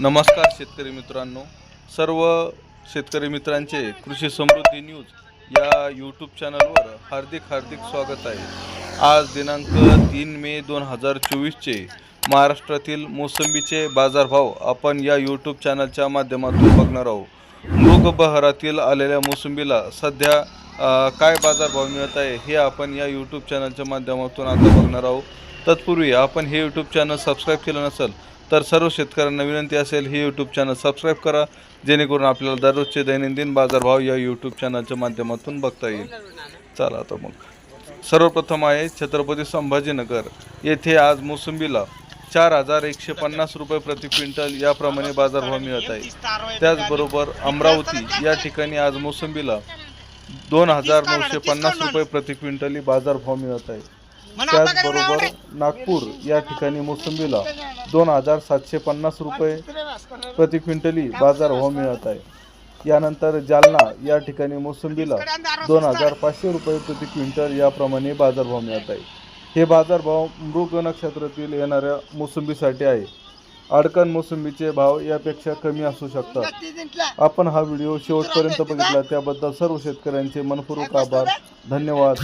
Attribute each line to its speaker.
Speaker 1: नमस्कार शेतकरी मित्रांनो. सर्व शेतकरी मित्रांचे कृषी समृद्धी न्यूज या यूट्यूब चॅनलवर हार्दिक हार्दिक स्वागत आहे. आज दिनांक तीन मे दोन हजार चोवीसचे महाराष्ट्रातील मोसंबीचे बाजारभाव आपण या यूट्यूब चॅनलच्या माध्यमातून बघणार आहोत. मृग आलेल्या मोसंबीला सध्या काय बाजारभाव मिळत आहे हे आपण या यूट्यूब चॅनलच्या माध्यमातून आता बघणार आहोत. तत्पूर्वी आपण हे यूट्यूब चॅनल सबस्क्राईब केलं नसेल तर सर्व शेतकऱ्यांना विनंती असेल हे यूट्यूब चॅनल सबस्क्राईब करा जेणेकरून आपल्याला दररोजचे दैनंदिन बाजारभाव या यूट्यूब चॅनलच्या माध्यमातून बघता येईल. चला आता मग. सर्वप्रथम आहे छत्रपती संभाजीनगर. येथे आज मोसंबीला चार हजार एकशे पन्नास रुपये प्रति क्विंटल याप्रमाणे बाजारभाव मिळत आहे. त्याचबरोबर अमरावती या ठिकाणी आज मोसंबीला दोन हजार नऊशे पन्नास रुपये प्रति क्विंटल बाजारभाव मिळत आहे. त्याचबरोबर नागपूर या ठिकाणी मोसंबीला दोन हजार सातशे पन्नास रुपये प्रति क्विंटली बाजारभाव मिळत आहे. यानंतर जालना या ठिकाणी मोसंबीला दोन हजार पाचशे रुपये प्रति क्विंटल याप्रमाणे बाजारभाव मिळत आहे. हे बाजारभाव मृग नक्षत्रातील येणाऱ्या मोसंबीसाठी आहे. अडकण मोसंबीचे भाव यापेक्षा कमी असू शकतात. आपण हा व्हिडिओ शेवटपर्यंत बघितला त्याबद्दल सर्व शेतकऱ्यांचे मनपूर्वक आभार. धन्यवाद.